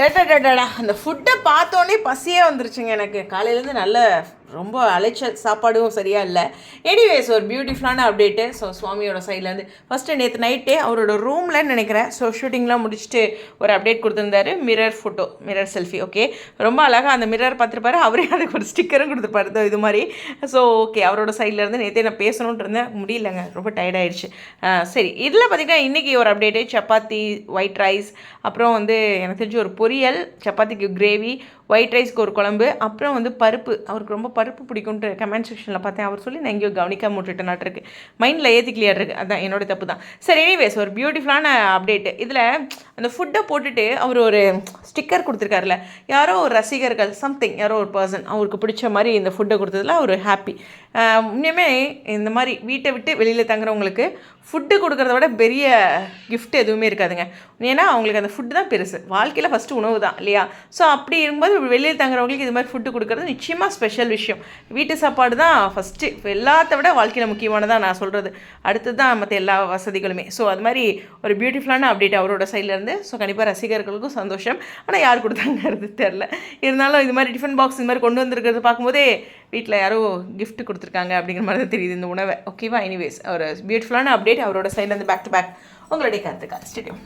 டடடடடா அந்த ஃபுட்டை பார்த்தோன்னே பசியே வந்துருச்சுங்க எனக்கு. காலையிலேருந்து நல்ல ரொம்ப அலைச்சல் சாப்பாடும் சரியாக இல்லை. எனிவேஸ் ஒரு பியூட்டிஃபுல்லான அப்டேட்டு ஸோ சுவாமியோட சைட்லேருந்து ஃபஸ்ட்டு நேற்று நைட்டே அவரோட ரூமில் நினைக்கிறேன். ஸோ ஷூட்டிங்லாம் முடிச்சுட்டு ஒரு அப்டேட் கொடுத்துருந்தாரு. Mirror photo mirror selfie okay ரொம்ப அழகாக அந்த மிரர் பார்த்துருப்பாரு. அவரே அதுக்கு ஒரு ஸ்டிக்கரும் கொடுத்துருப்பாரு. இது மாதிரி. ஸோ ஓகே அவரோட சைட்லேருந்து நேற்றே நான் பேசணுன்ட்டு இருந்தேன். முடியலங்க ரொம்ப டயர்டாயிடுச்சு சரி இதில் பார்த்தீங்கன்னா இன்றைக்கி ஒரு அப்டேட்டு சப்பாத்தி ஒயிட் ரைஸ் அப்புறம் வந்து எனக்கு தெரிஞ்சு ஒரு பொரியல் சப்பாத்திக்கு கிரேவி ஒயிட் ரைஸ்க்கு ஒரு குழம்பு அப்புறம் வந்து பருப்பு. அவருக்கு ரொம்ப பருப்பு பிடிக்கும்ட்டு கமெண்ட் செக்ஷனில் பார்த்தேன். அவர் சொல்லி நான் எங்கேயோ கவனிக்காம விட்டுட்டு நாட்டிருக்கு மைண்டில் ஏற்றி கிளியர் இருக்குது அதான் என்னோட தப்பு தான். சரி எனிவேஸ் ஒரு பியூட்டிஃபுல்லான அப்டேட்டு இதில் அந்த ஃபுட்டை போட்டுட்டு அவர் ஒரு ஸ்டிக்கர் கொடுத்துருக்காருல. யாரோ ஒரு ரசிகர்கள் சம்திங் யாரோ ஒரு பர்சன் அவருக்கு பிடிச்ச மாதிரி இந்த ஃபுட்டை கொடுத்ததில் அவர் ஹாப்பி இன்னுமே இந்த மாதிரி வீட்டை விட்டு வெளியில் தங்குறவங்களுக்கு ஃபுட்டு கொடுக்குறத விட பெரிய கிஃப்ட் எதுவுமே இருக்காதுங்க. ஏன்னா அவங்களுக்கு அந்த ஃபுட்டு தான் பெருசு. வாழ்க்கையில் ஃபஸ்ட்டு உணவு தான் இல்லையா? ஸோ அப்படி இருக்கும்போது வெளியில் தங்குறவங்களுக்கு இது மாதிரி ஃபுட்டு கொடுக்குறது நிச்சயமாக ஸ்பெஷல் விஷயம். வீட்டு சாப்பாடு தான் ஃபஸ்ட்டு எல்லாத்த விட வாழ்க்கையில் முக்கியமானதாக நான் சொல்கிறது அடுத்து தான் மற்ற எல்லா வசதிகளுமே. ஸோ அது மாதிரி ஒரு பியூட்டிஃபுல்லான அப்டேட் அவரோட சைட்லேருந்து ஸோ கண்டிப்பாக ரசிகர்களுக்கும் சந்தோஷம். ஆனால் யார் கொடுத்தாங்கிறது தெரில இருந்தாலும் இது மாதிரி டிஃபன் பாக்ஸ் இந்த மாதிரி கொண்டு வந்திருக்கிறது பார்க்கும்போதே வீட்டில் யாரோ கிஃப்ட் கொடுத்துருக்காங்க அப்படிங்கிற மாதிரி தான் தெரியுது இந்த உணவை. ஓகேவா எனிவேஸ் ஒரு பியூட்டிஃபுல்லான அப்டேட் அவரோட சைட்லேருந்து பேக் டு பேக் உங்களுடைய கருத்துக்கா ஸ்டேடியம்